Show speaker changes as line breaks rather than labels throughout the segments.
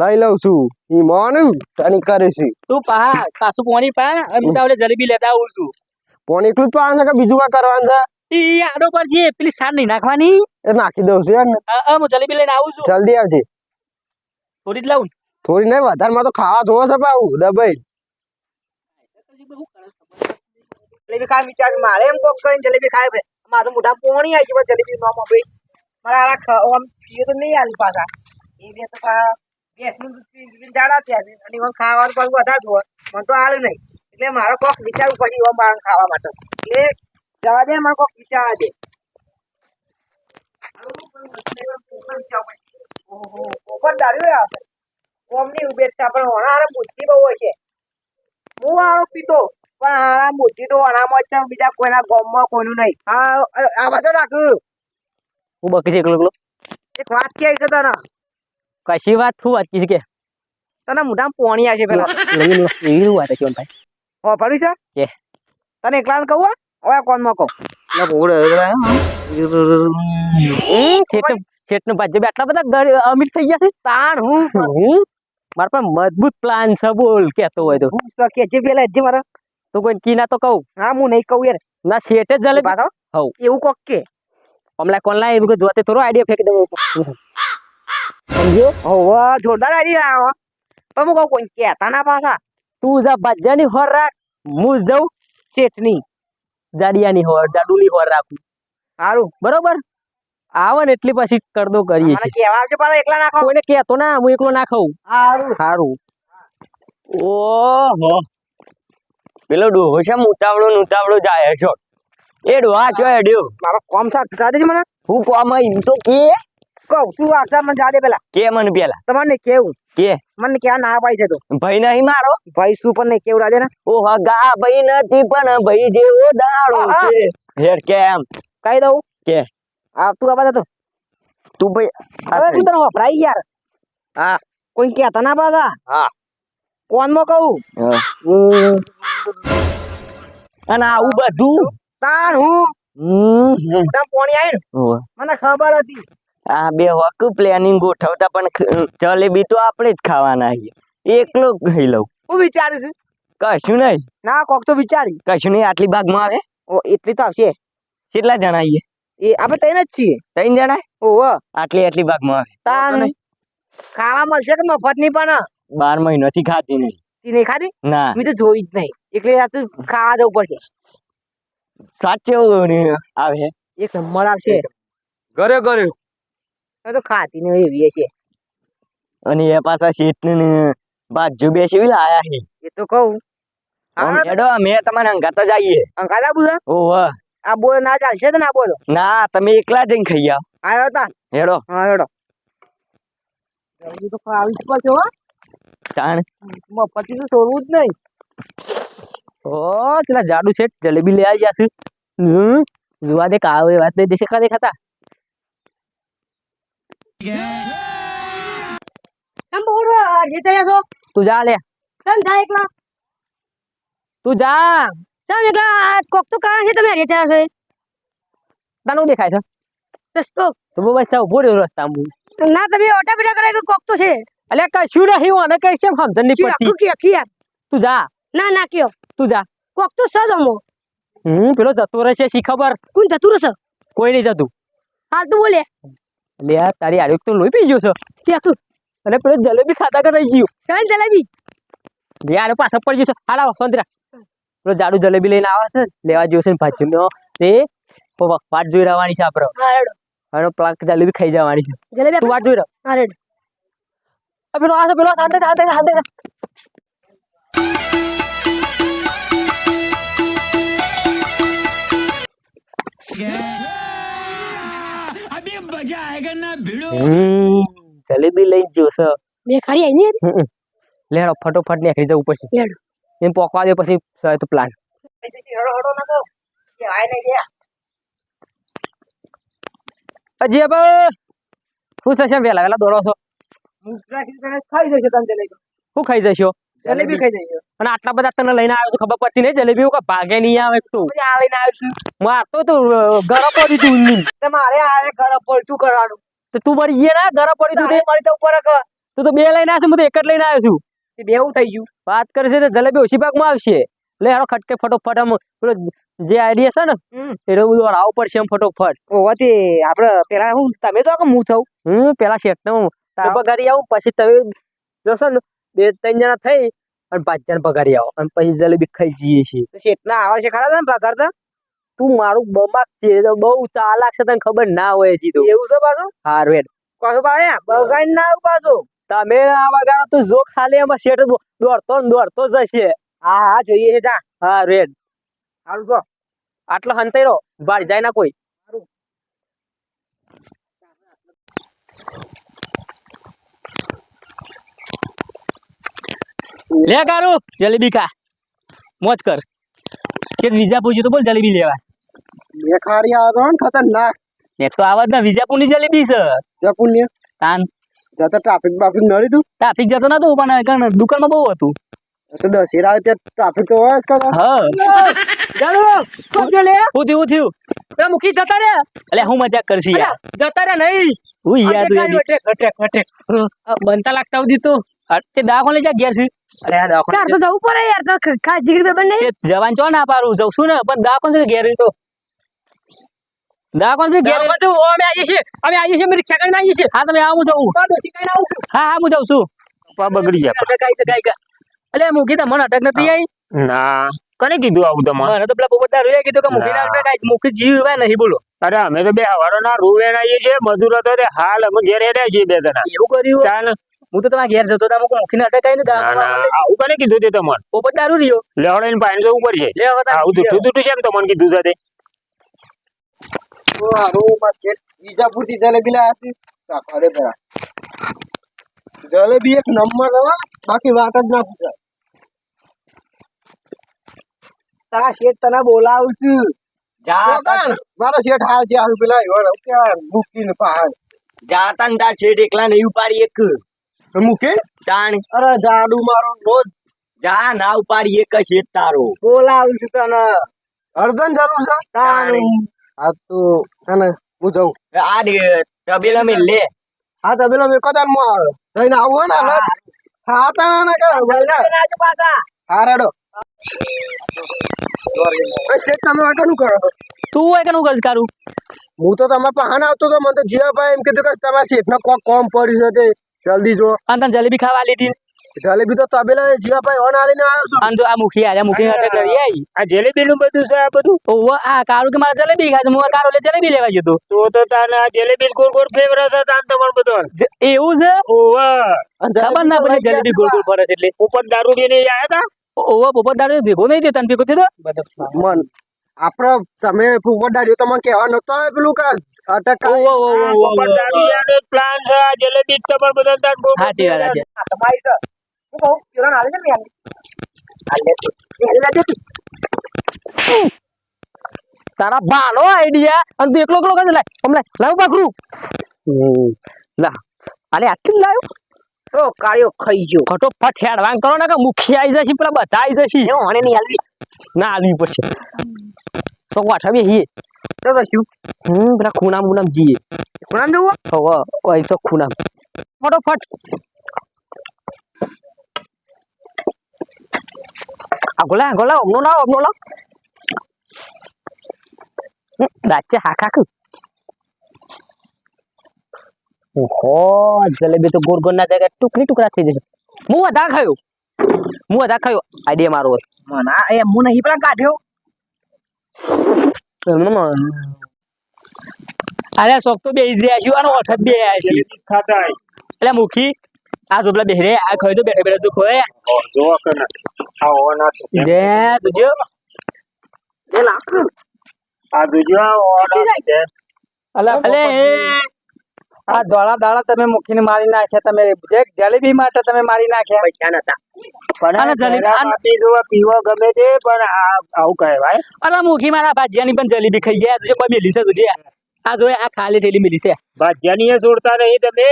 લઈ લઉં છું. ઈ મોનું તની કરે છે.
તું પા પાછું પોણી પા અને જલેબી લેતા આવું છું.
પોણી એકલું જ પાવાનું છે કે બીજું કઈ કરવાનું છે?
ઈ આડો પર જે પેલી સાર નહીં નાખવાની.
એ નાખી દઉં છું યાર
હું જલેબી લઈને આવું છું.
જલ્દી આવજે.
થોડી જ લાવું
થોડી નહીં વધારે માં તો ખાવા જોવો છે પાછું દબાઈ.
જલેબી ખાવા વિચાર મારે એમ કોક કરીને જલેબી ખાય ભાઈ મારે મોઢા પોણી આવી ગયું જલેબી નો ભાઈ મારા આરા ખ- આમ પીએ તો નહીં આલી પાછા. એ બે તો ભેંસનું દૂધ પી જાડા થયા છે. અને એમાં ખાવાનું પાછું વધારે જોવે મને તો આલે નહીં. એટલે મારો કોક વિચારવું પછી એમ બાર ખાવા માટે. એટલે જવા દે મારો કોક વિચારવા દે. ઉપર દારૂ આવે કોમની ઉભેચ્છા પણ હોણા બુદ્ધિ બહુ હોય છે. હું આરો પીતો, પણ હારા બુદ્ધિ તો અનામત બીજા કોઈના ગોમમાં કોઈનું નહીં. હા, આ બધો રાખું
હું બકી છે એકલો એકલો?
એક વાત કે છે તને?
કશી વાત? શું વાત કીધી કે?
તને મોઢામાં પોણી આવે છે પેલા.
એવી એવી વાત છે ભાઈ?
ઓ પડ્યું છે?
કે?
તને એકલાને કહું ઓય કોણમાં કહું
આટલા બધા અમીર થઈ ગયા છે?
તાણ હું?
હું? મારા પાસે મજબૂત પ્લાન છે બોલ કેતો હોય તો.
હું તો કે જે પેલા જે મારા.
તો કોઈ કી ના તો કહું.
હા હું નહીં કહું યાર.
ના શેઠે જ જલે
પાછો.
હઉ.
એવું કોક કે.
હમણાં કોણ લાય એવું જોતે થોડો આઈડિયા ફેંકી દઉં
સમજો હોવે જોરદાર આઈડિયા આવો પણ હું કહું કોઈ કહેતા ના પાછા.
તું જા ભાજ્યાની હોર રાખ હું જઉં
શેઠની.
જાડિયાની હોર જાડુની હોર રાખું.
સારું.
બરોબર? આવે ને એટલી પછી કરદો કરીએ
કહેવા આવજો પાછા એકલા નાખો
કોઈને કહેતો ના હું એકલો ના ખાઉં.
સારું.
સારું.
ઓહો. પેલો ડોહો છે ઉતાવળો ને ઉતાવળો જાય છો. એ આ છો એડ્યો.
મારો કોમ થા દેજે મને.
હું કોમ ઈ તો કે.
કહું તું આગળ મને જા પેલા.
કે મને પેલા?
તમને કેવું.
કે?
મને કે ના પાઈ છે તો.
ભાઈ નહીં મારો?
ભાઈ શું પણ નહીં કેવું રાજે ને
ઓહો ગા ભાઈ નથી પણ ભાઈ જેવો દાડો. છે. હેર કેમ?
કહી દઉં.
કે?
આ તું આ બધા તો.
તું ભાઈ
હવે તું તને વપરાય યાર.
હા.
કોઈ કહેતા ના પાછા.
હા.
કોનમાં કહું?
અને આવું બધું
તાર હું. પોણી આવી મને ખબર હતી.
આ બે વક પ્લેનિંગ ગોઠવતા પણ જલેબી તો આપણે જ ખાવાના છીએ. એકલો ખાઈ લઉં.
હું વિચારીશ
કશું નહીં.
ના કોક તો વિચારી.
કશું નહીં આટલી ભાગમાં આવે?
ઓ એટલી તો આવશે.
કેટલા જણા આવીએ
એ આપણે તઈને જ છીએ.
ત્રણ જણા?
ઓહો
આટલી આટલી ભાગમાં આવે.
તાન. ખાવા મળશે કે મફતની પણ?
બાર મહિનાથી ખાધી નહીં.
તી નહીં ખાધી?
ના.
મેં તો જોઈ જ નહીં. એટલે આ તો ખાવા જવું પડશે.
સાચે આવે
એક નંબર આવશે.
ઘરે ઘરે
તો ખાતી નહીં એવી છે
અને એ પાછા શેઠ ને બાજુ બેસી
એ તો કહું.
હેડો અમે તમારે અંગાતા જઈએ
અંગાતા બુધા
ઓહ
આ બોલ ના ચાલશે તો ના બોલો.
ના તમે એકલા જઈને ખાઈ આવો.
આવ્યો તા
હેડો.
હા હેડો. તો ખાવી જ પડશે હો.
તાણ.
મફતી તો છોડવું જ નહીં.
ઓ પેલા જાડુ શેઠ જલેબી લઈ આવ્યા છે હમ જોવા દે કાવ એ વાત નહીં દેશે કા દેખાતા
કેમ બોલ જે તૈયાર છો
તું જા લે
કેમ જાય એકલા
તું જા
કેમ એકલા આ કોક તો કારણ છે તમે હારે છે
તને દેખાય છે
રસ્તો
તો બહુ બસ ઊભો રહ્યો રસ્તામાં
ના તમે ઓટા પીટા કરાય કે કોક તો છે
અલ્યા કશું નહીં હું અને કઈ છે સમજણ નહીં
કયો
પડતી
આખું કયો કયો
તું જા
ના ના કયો.
તું જા.
કોક તો સજ અમો.
હમ પેલો જતો રહેશે શી ખબર?
કોણ જતું રહેશે?
કોઈ નહીં જતું.
હાલ તું બોલે.
લે તારી આરોગ્ય તો લોહી પી ગયો છે.
ક્યાં તું?
અને પેલો જલેબી ખાતા કર રહી ગયું
કેમ જલેબી?
લે આડો પાછળ પડી ગયો છે. હાડા સંતરા પેલો જાડુ જલેબી લઈને આવે છે લેવા છે ને ભાજીનો. તે વાટ જોઈ રહેવાની છે આપણે હવે પ્લાક જલેબી ખાઈ જવાની છે.
જલેબી
તું વાટ જોઈ રહ્યો
હા રેડો.
પેલો આ પેલો શાંતિ શાંતિ શાંતિ જલેબી લઈ જ છે
મેં ખારી આવી ને
હમ. લેડો ફટોફટ નીકળી જવું પડશે
લેડો
એમ પોકવા દે પછી સર તો પ્લાન
ના
હજી હવે શું થશે વેલા વેલા દોડો છો?
હું ખાઈ જશે તને જલેબી.
શું ખાઈ જશો?
જલેબી ખાઈ જશે
અને આટલા બધા તને લઈને આવ્યો છું ખબર પડતી નહીં જલેબી કે ભાગે નહીં આવે તું
લઈને આવ્યો છું.
મારતો તો ગરમ પડી તું ઊંધી.
તે મારે આ ઘર પડતું કરવાનું?
તો તું મારી ઈએ ના ગરમ પડી તું.
મારી
તો
ઉપર
તું તો બે લઈને આવ્યો છું હું તો એક જ લઈને આવ્યો છું.
તે બેવું થઈ ગયું.
વાત કરે છે તો જલેબી ઓછી પાકમાં આવશે. લે હારો ખટકે ફટોફટ આમ પેલો જે આઈડિયા છે ને એટલે બધું રાવ પડશે એમ ફટોફટ.
ઓવા આપડે પેલા હું તમે તો કે હું થઉં
હું પેલા શેઠને હું
તાવ.
પગારી આવું પછી તમે જોશો ને બે ત્રણ જણા થઈ અને પાંચ જણ પગારી આવો. અને પછી જલેબી ખાઈ જઈએ છીએ.
તો શેઠના આવે છે ખરા તને પગાર તો?
તું મારું બમાક છે તો બહુ ચાલાક છે તને ખબર ના હોય હજી તો.
એવું છે પાછું?
હારું હેડ.
પાછું પાડે બગાડ ના આવું પાછું.
તમે આ બગાડો તું જો ખાલી એમાં શેઠ દોડતો ને દોડતો જશે.
હા હા જોઈએ છે જા.
હા રેડ
હારું તો
આટલો હંતાઈ રહો બાર જાય ના કોઈ. લે કારું જલેબી ખા. મોજ કર. કે વિજાપુર તો બોલ જલેબી લેવા.
બે ખારી આવે ને ખતરનાક.
ને તો આવત ના વિજાપુરની જલેબી છે.
જપુરની
તાન
જતો ટ્રાફિક બાફિક નડી તું
ટ્રાફિક જતો નતું પણ કારણ દુકાનમાં બહુ હતું.
તો દશેરા આવે ત્યાં ટ્રાફિક તો હોય જ કદાચ
હા. ચાલો શું થયું લે. હું થયું થયું એ મુખી જતા રે. એટલે હું મજાક કરશી યાર. જતા રે નહીં. હું યાર તું ઘટે
અટેક અટેક બનતા લાગતા ઉધી તો.
તે દાખો જા ઘેર છે. અરે આ દાખો
તાર તો જવું પડે યાર તો ખ- જીગર બે બંને
જવાન ચો ના પારું? જઉં છું ને પણ દાખો છે ઘેર? તો દાખો છે ઘેર? તો અમે આવીએ છીએ. અમે આવીએ છીએ રિક્ષા કરીને આવીએ છીએ. હા તમે આવો હું હા હા હું જાઉં છું.
પા બગડી જાય
અટક આવી છે અલે મૂકી તો મને અટક નથી આવી
ના. કોને કીધું આવું તમારે?
મને તો પેલા પોપટદાર રોયા કીધું કે મૂકી ના. અટક આવી મૂકી જીવ નહીં બોલો.
અરે અમે તો બે હવારો ના રૂ વેણાઈએ છીએ મજૂરો તો હાલ અમે ઘેર હેડ્યા છીએ બે જણા.
એવું કર્યું?
ચાલ.
હું તો તમારા ઘેર જતો હતા મૂકીને અટક આવીને
ના આવું કોને કીધું તે તમને?
પોપટ દારૂ રહ્યો.
લેવડે ને પાણી જવું પડશે.
લે હવે
આવું જૂઠું જૂઠું છે તમને કીધું છે તે.
થી જલેબી લાયા હતી અરે બરા જલેબી એક નંબર હવા બાકી વાત જ ના પૂછાય.
તારા શેઠ તને બોલાવું છું.
જા?
મારો શેઠ હાલ છે હાલ પેલા એવો કે મૂકીને પહાડ
જાતા ને તાર શેઠ એકલા નહીં ઉપાડી એક.
મૂકી
તાણ
અરે જાડુ મારો રોજ.
જા ના ઉપાડી એક છેડ તારો.
બોલાવું છું તને.
અર્જન જરૂર છે.
તાણ.
હા તો તને હું જઉં.
આ દે તબેલા મેં લે.
હા તો પેલો મેં કદાચ હું આવે. જઈને આવું ને હા. તા ને કે
જલ્દી આવજો પાછા
હા રેડો. તમે વાંકાનું કરો?
તું હોય કે નું ગજ કરું
હું તો તમારા પહાણ આવતો તો મને તો જીવાભાઈ એમ કીધું કે તમારા શેઠને કોક કોમ પડ્યું છે તે. જલ્દી જો.
અને તને જલેબી ખાવા લીધી.
જલેબી તો તબેલા જીવાભાઈ હોન આલીને આવ્યો છું.
આમ તો આ મુખી આલે મુખી અટક કરી આવી
આ જલેબી નું બધું છે આ બધું?
ઓવો આ કારો કે મારે જલેબી છે. હું આ કારો લે જલેબી લેવા જતો તો.
તો તો તારે આ જલેબી ગોળ ગોળ ફેવરે છે તાન તમારે બધો
એવું છે?
ઓવા.
અને
ખબર ના પડે જલેબી ગોળ ગોળ ફરે છે એટલે.
ઉપર દારૂ લઈને આયા હતા?
ઓવો પોપટ દારૂ ભેગો નહીં દે તન ભેગો થયો
મન આપડે તમે ફૂવડ દારૂ તો મને કહેવા નતો પેલું કે
તાર
હું ને
ભાલો આઈડિયા અને તું એકલો એકલો કરે લાય? લાય લાવ પાખરું લા. અલે આટલું લાવ્યો
ઓ કાળિયો ખાઈ ગયો.
ફટોફટ વાંગ કરો ને કે મુખી આવી જશે પેલા બધા આવી જશે.
હું હણે નહીં હાલવી?
ના આવી પડશે. તો વાઠા બે હીએ
તો તો શું
હમ પેલા ખૂનામ ખૂનામ જીએ
કોણ જવું
હવે ઓય તો ખૂનામ ફટોફટ આ ગોલા ગોલા ઓમનો લાવ ઓમનો લાવ દાચે હા ઓહો જલેબી તો ગોળ ના જગ્યા ટુકડી ટુકડા થઈ જશે હું વધારે ખાયો હું વધારે ખાયો આઈડિયા મારો.
મને આ હું નહીં પેલા કાઢ્યો.
અરે શોખ તો બે જ રહ્યા છું અને ઓઠ બે છે.
જલેબી
એટલે મુખી આ જોબલા બેહરે આ ખોય તો બેઠા બેઠા તો ખોય
જોવો આ ઓના
જે
એ લાખ.
આ જોજો આ ઓના
અલે અલે
આ ધોળા દાડા તમે મૂકીને મારી નાખ્યા. તમે જે જલેબી માટે તમે મારી નાખ્યા.
પૈસા નતા.
પણ
જલેબી-
પીવો ગમે તે પણ આવું કહેવાય
અરે મુખી મારા ભાજિયાની પણ જલેબી ખાઈ ગયા. તુજે કોઈ મેલી છે તુજે આ જો આ ખાલી ઠેલી મેલી છે
ભાજ્યાની એ છોડતા નહીં તમે.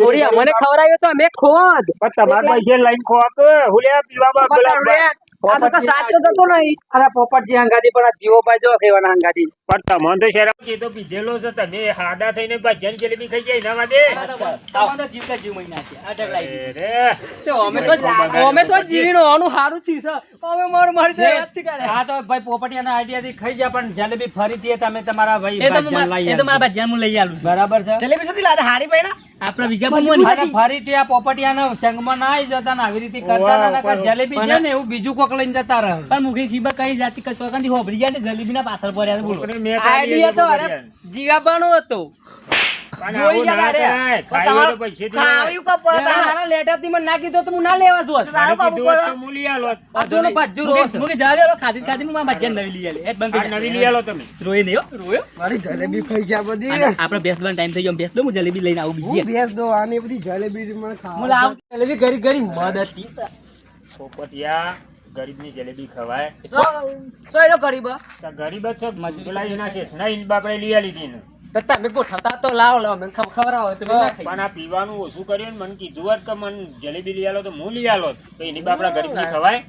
થોડી અમને ખવડાવ્યો તો અમે ખોદ.
પણ તમારા પૈસે લઈને ખો આપો હુલ્યા પીવામાં
સાચો નહીં.
અરે પોપટજી હંગાતી પણ આ જીવો પાછો જો કેવાના હંગાતી
પણ તમને તો શરમ એ તો પીધેલો છે તમે હાડા થઈને ભજન જલેબી ખાઈ જાય ના માટે
તમારો જીવ કે જીવ મહિના છે. આ ઢગલાઈ
રે
તો અમે સો અમે સો જીરીનો આનું હારું થયું છે? અમે માર માર છે
હા તો ભાઈ પોપટિયાના આઈડિયા થી ખાઈ જા પણ જલેબી ફરીથી તમે તમારા ભાઈ ભજન લઈ
એ તો મારા
ભજન
હું લઈ આલું
બરાબર છે?
જલેબી સુધી લાદે હારી પૈણા
આપણા બીજા પણ
ફરીથી આ પોપટિયાના સંગમાં ના આવી જતા ને આવી રીતે કરતા ના જલેબી છે ને એવું બીજું કોક લઈને જતા રહે.
પણ મુખી ખીબર કઈ જાતિ કશો કંઈ હોભળી જાય ને જલેબીના પાછળ પડ્યા બોલો.
મેં
આઈડિયા તો અરે
ભજન.
હતો. જોઈ
આવું ના
રે. તારા મને કીધું તો હું લેવા જોત.
તારું બાબુ
હું લઈ.
મુકે ખાધી ખાધી, હું નવી લઈ આલી. એ બંધ
નવી લઈ આલો તમે.
રોય નહીં રોયો.
મારી જલેબી ખાઈ ગયા બધી.
અને આપણે બેસવાનો ટાઈમ થઈ ગયો. બેસ દો હું જલેબી લઈને આવું
હું
બીજી
બેસ દો આની બધી જલેબી મને
હું જલેબી ઘરી ઘરી મદદ. હતી
પોપટિયા ગરીબની જલેબી ખવાય.
તો એનો ગરીબ.
ગરીબ જ છો પેલા એના બાપડે લઈ લીધી ને.
તો તમે ગોઠવતા તો લાવો લાવો મને ખબર ખબર આવે તો મેં ના ખાઈ.
પણ આ પીવાનું ઓછું કર્યું ને મને કીધું હોત કે મને જલેબી લઈ આલો તો હું લઈ આલો તો એની બાપડા ગરીબની ખવાય.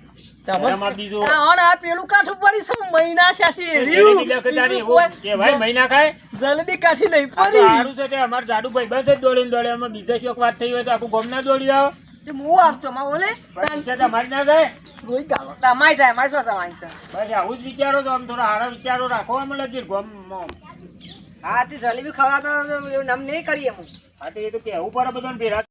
તમે-
એમાં બીજું
આ ઓન આ પેલું કાઠું પડી છે મહિના શાસી
જલેબી લખતાની એવું મહિના ખાય?
જલેબી કાઠી નહીં
આ સારું છે તે અમાર જાડુ ભાઈ બસ દોડીને દોડે આમાં બીજા ચોક વાત થઈ હોય તો આખું ગોમ ના દોડી આવો.
હું આવતો માં ઓલે
પણ બીજા ના જાય.
રોઈ ગાલો
તમારી જાય મારી શું તમારી છે
બસ આવું જ વિચારો તો આમ થોડા સારા વિચારો રાખો આમ લગી ગોમ
હા તે જલેબી ખવડાવતા એવું નામ નહીં કરીએ હું
હા તો એ તો કેવું પડે બધાને ભેરા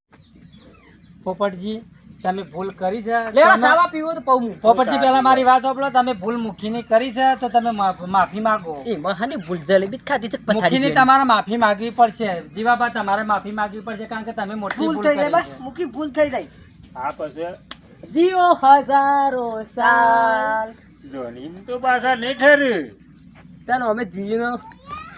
પોપટજી તમે ભૂલ કરી છે.
લેવા સાવા પીવો તો પઉ
પોપટજી પેલા મારી વાત સાંભળો. તમે ભૂલ મુખીની કરી છે તો તમે માફી માંગો.
એ મહાની ભૂલ જલેબી ખાધી છે
મુખીની તમારે માફી માંગવી પડશે. જીવાબા તમારે માફી માંગવી પડશે કારણ કે તમે મોટી
ભૂલ થઈ જાય બસ. મૂકી ભૂલ થઈ જાય.
હા પછી
જીઓ હજારો સાલ.
જોનીમ તો પાછા નહીં ઠરે.
ચાલો અમે જીવીનો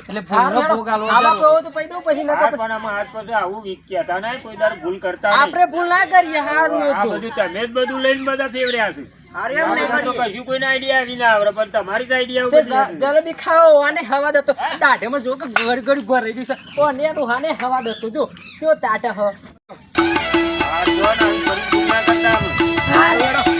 એટલે ભૂલનો ભોગ
આલો
જરૂરી.
તો પઈ દો પછી નકર પછી-
પણ આમાં હાથ પછી આવું વીક કહેતા નહીં કોઈ દર ભૂલ કરતા નહીં.
આપણે ભૂલ ના કરીએ હારું
આ બધું તમે જ બધું લઈને બધા ફેવડ્યા છે
અરે એમ નહીં
તો કશું કોઈને આઈડિયા આવી ના આવડે પણ તમારી જ આઈડિયા બધી
જલેબી ખાઓ અને હવા દતો દાઢેમાં જો કે ઘડી ઘડી ભરાઈ ગયું છે. ઓ ને હાને હવા દતો જો. જો તાટા હ
આ જો ને આવી. બધી હાલ.